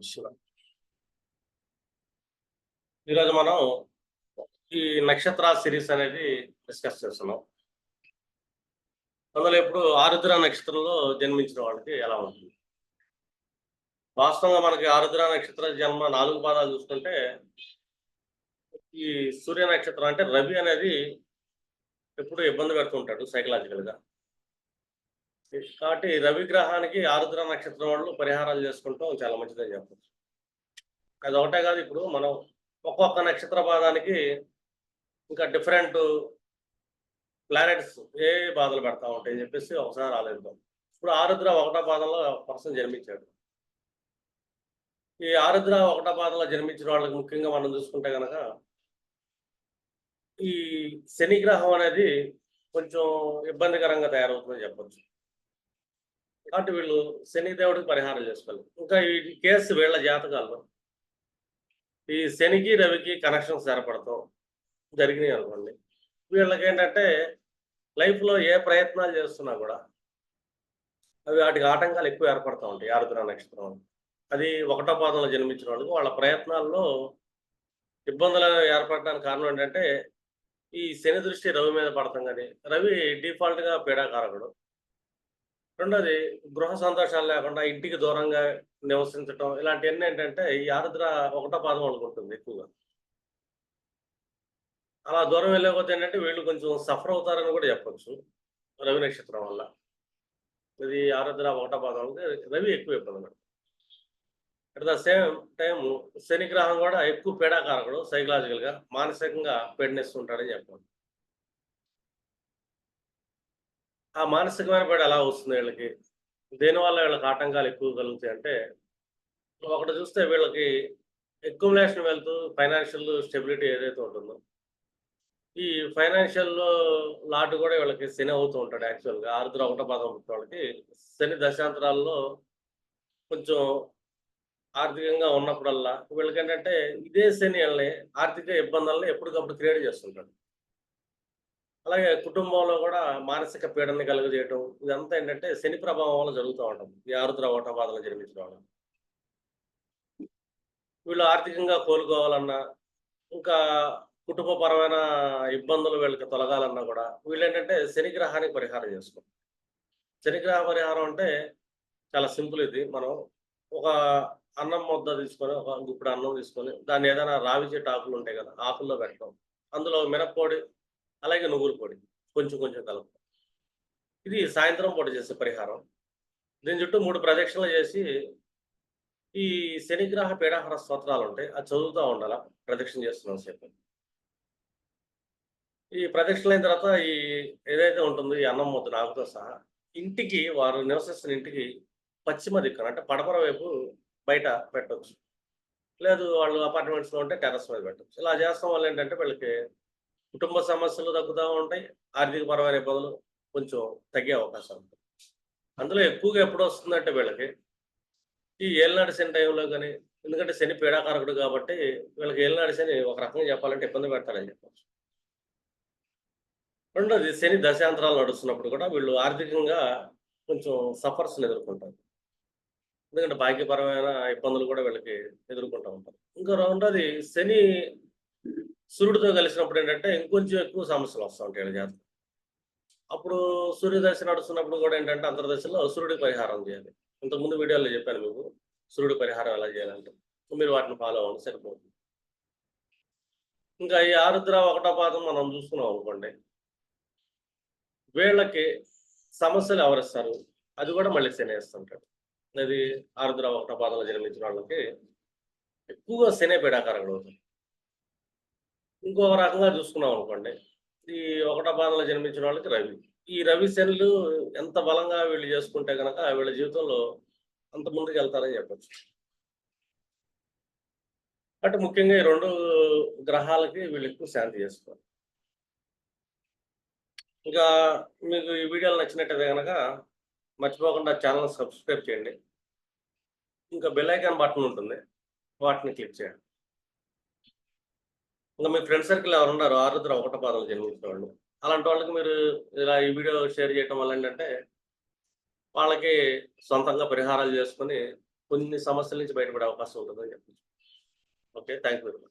పరిశీలన ఈరోజు మనం ఈ నక్షత్ర సిరీస్ అనేది డిస్కస్ చేస్తున్నాం. అందులో ఇప్పుడు ఆరుద్ర నక్షత్రంలో జన్మించిన వాళ్ళకి ఎలా ఉంటుంది? వాస్తవంగా మనకి ఆరుద్ర నక్షత్ర జన్మ నాలుగు పాదాలు చూసుకుంటే ఈ సూర్య నక్షత్రం అంటే రవి అనేది ఎప్పుడు ఇబ్బంది పెడుతుంటాడు సైకలాజికల్గా. కాబట్టి రవి గ్రహానికి ఆరుద్ర నక్షత్రం వాళ్ళు పరిహారాలు చేసుకుంటాం చాలా మంచిదని చెప్పచ్చు. అది ఒకటే కాదు ఇప్పుడు మనం ఒక్కొక్క నక్షత్ర పాదానికి ఇంకా డిఫరెంట్ ప్లానెట్స్ ఏ బాధలు పెడతా ఉంటాయి అని చెప్పేసి ఒకసారి ఆలోచిద్దాం. ఇప్పుడు ఆరుద్ర ఒకటో పాదంలో పర్సన్ జన్మించాడు. ఈ ఆరుద్ర ఒకటో పాదంలో జన్మించిన వాళ్ళకి ముఖ్యంగా మనం చూసుకుంటే కనుక ఈ శని గ్రహం అనేది కొంచెం ఇబ్బందికరంగా తయారవుతుందని చెప్పొచ్చు. కాబట్టి వీళ్ళు శని దేవుడికి పరిహారం చేసుకోవాలి. ఇంకా ఈ కేసు వీళ్ళ జాతకాల్లో ఈ శనికి రవికి కనెక్షన్స్ ఏర్పడతాం జరిగినాయి అనుకోండి. వీళ్ళకి ఏంటంటే లైఫ్లో ఏ ప్రయత్నాలు చేస్తున్నా కూడా అవి వాటికి ఆటంకాలు ఎక్కువ ఏర్పడతా ఉంటాయి. ఆరుద్ర నక్షత్రం. అది ఒకటో పాదంలో జన్మించిన వాళ్ళకి వాళ్ళ ప్రయత్నాల్లో ఇబ్బందులు ఏర్పడడానికి కారణం ఏంటంటే ఈ శని దృష్టి రవి మీద పడతాం కానీ రవి డిఫాల్ట్గా పీడాకారకుడు. రెండోది గృహ సంతోషాలు లేకుండా ఇంటికి దూరంగా నివసించటం ఇలాంటివన్నీ ఏంటంటే ఈ ఆరుద్ర ఒకటో పాదం అనుకుంటుంది ఎక్కువగా. అలా దూరం వెళ్ళకపోతే ఏంటంటే వీళ్ళు కొంచెం సఫర్ అవుతారని కూడా చెప్పచ్చు రవి నక్షత్రం వల్ల. ఇది ఆరుద్ర ఒకటో పాదం అంటే రవి ఎక్కువ ఇబ్బంది పడుతుంది at the same time Shani గ్రహం కూడా ఎక్కువ పీడాకారకుడు సైకలాజికల్గా మానసికంగా పెడినేస్తుంటాడని చెప్పాలి ఆ మానసికమైన పడి ఎలా వస్తుంది వీళ్ళకి? దేనివల్ల వీళ్ళకి ఆటంకాలు ఎక్కువ కలుగుతాయి అంటే ఒకటి చూస్తే వీళ్ళకి అక్యుములేషన్ వెళ్తూ ఫైనాన్షియల్ స్టెబిలిటీ ఏదైతే ఉంటుందో ఈ ఫైనాన్షియల్ లాట్ కూడా వీళ్ళకి శని అవుతూ ఉంటాడు యాక్చువల్గా ఆరుద్ర ఒకటో పదం వాళ్ళకి శని దశాంతరాల్లో కొంచెం ఆర్థికంగా ఉన్నప్పుడల్లా వీళ్ళకి ఏంటంటే ఇదే శని వీళ్ళని ఆర్థిక ఇబ్బందులను ఎప్పటికప్పుడు క్రియేట్ చేస్తుంటాడు. అలాగే కుటుంబంలో కూడా మానసిక పీడన కలుగజేయటం ఇదంతా ఏంటంటే శని ప్రభావం వల్ల జరుగుతూ ఉంటుంది. ఈ ఆరుద్ర ఓట బాధలు జన్మించడం వీళ్ళు ఆర్థికంగా కోలుకోవాలన్నా ఇంకా కుటుంబపరమైన ఇబ్బందులు వీళ్ళకి తొలగాలన్నా కూడా వీళ్ళు ఏంటంటే శని గ్రహానికి పరిహారం చేసుకోవాలి. శనిగ్రహ పరిహారం అంటే చాలా సింపుల్ ఇది. మనం ఒక అన్నం ముద్ద తీసుకొని ఒక గుప్పుడు అన్నం తీసుకొని దాన్ని ఏదైనా రావి చెట్టు ఆకులు ఉంటాయి కదా ఆకుల్లో పెట్టడం. అందులో మినప్పొడి అలాగే నువ్వుల పొడి కొంచెం కొంచెం కలుపు. ఇది సాయంత్రం పూట చేసే పరిహారం. దీని చుట్టూ మూడు ప్రదక్షిణలు చేసి ఈ శనిగ్రహ పీడాహార స్తోత్రాలు ఉంటాయి. అది చదువుతూ ఉండాల? ప్రదక్షిణ చేస్తున్నాం సేపు. ఈ ప్రదక్షిణ అయిన తర్వాత ఈ ఏదైతే ఉంటుందో ఈ అన్నం ముద్ద నాకుతో సహా ఇంటికి వారు నివసిస్తున్న ఇంటికి పశ్చిమ దిక్కున అంటే పడమర వైపు బయట పెట్టవచ్చు లేదు వాళ్ళు అపార్ట్మెంట్స్లో ఉంటే టెర్రస్ మీద పెట్టవచ్చు ఇలా చేస్తాం వల్ల ఏంటంటే వీళ్ళకి కుటుంబ సమస్యలు తగ్గుతూ ఉంటాయి ఆర్థిక పరమైన ఇబ్బందులు కొంచెం తగ్గే అవకాశం ఉంటుంది. అందులో ఎక్కువగా ఎప్పుడు వస్తుందంటే వీళ్ళకి ఈ ఏళ్ళనాడు శని టైంలో కానీ ఎందుకంటే శని పీడాకారకుడు కాబట్టి వీళ్ళకి ఏళ్ళనాడు శని ఒక రకంగా చెప్పాలంటే ఇబ్బంది పెడతారని చెప్పచ్చు. రెండోది శని దశాంతరాలు నడుస్తున్నప్పుడు కూడా వీళ్ళు ఆర్థికంగా కొంచెం సఫర్స్ ఎదుర్కొంటారు. ఎందుకంటే భాగ్యపరమైన ఇబ్బందులు కూడా వీళ్ళకి ఎదుర్కొంటూ ఉంటారు. ఇంకా రెండోది శని సూర్యుడితో కలిసినప్పుడు ఏంటంటే ఇంకొంచెం ఎక్కువ సమస్యలు వస్తూ ఉంటాయి జాతకం. అప్పుడు సూర్యదశ నడుస్తున్నప్పుడు కూడా ఏంటంటే అంతర్దశలో సూర్యుడి పరిహారం చేయాలి. ఇంతకుముందు వీడియోలో చెప్పాను మీకు సూర్యుడి పరిహారం ఎలా చేయాలంటే మీరు వాటిని ఫాలో అవ్వండి సరిపోతుంది. ఇంకా ఈ ఆరుద్ర ఒకటో పాదం మనం చూసుకున్నాం అనుకోండి. వీళ్ళకి సమస్యలు ఎవరిస్తారు? అది కూడా మళ్ళీ శని వేస్తుంటాడు. అది ఆరుద్ర ఒకటో పాదంలో జన్మించిన వాళ్ళకి ఎక్కువగా శని పీడాకారకుడు అవుతుంది ఇంకొక రకంగా చూసుకున్నాం అనుకోండి. ఈ ఒకటో పాదంలో జన్మించిన వాళ్ళకి రవి. ఈ రవి శనులు ఎంత బలంగా వీళ్ళు చేసుకుంటే కనుక వీళ్ళ జీవితంలో అంత ముందుకు వెళ్తారని చెప్పచ్చు. అంటే ముఖ్యంగా ఈ రెండు గ్రహాలకి వీళ్ళు ఎక్కువ శాంతి చేసుకోవాలి ఇంకా మీకు ఈ వీడియోలు నచ్చినట్టయితే కనుక మర్చిపోకుండా ఛానల్ సబ్స్క్రైబ్ చేయండి. ఇంకా బెల్ ఐకాన్ బటన్ ఉంటుంది. వాటిని క్లిక్ చేయండి. ఇంకా మీ ఫ్రెండ్ సర్కిల్ ఎవరు ఉన్నారు ఆరుద్ర ఒకట పాదాలు జన్మించిన వాళ్ళు అలాంటి వాళ్ళకి మీరు ఇలా ఈ వీడియో షేర్ చేయటం వల్ల ఏంటంటే వాళ్ళకి సొంతంగా పరిహారాలు చేసుకొని కొన్ని సమస్యల నుంచి బయటపడే అవకాశం ఉంటుందని చెప్పచ్చు. Okay thank you very much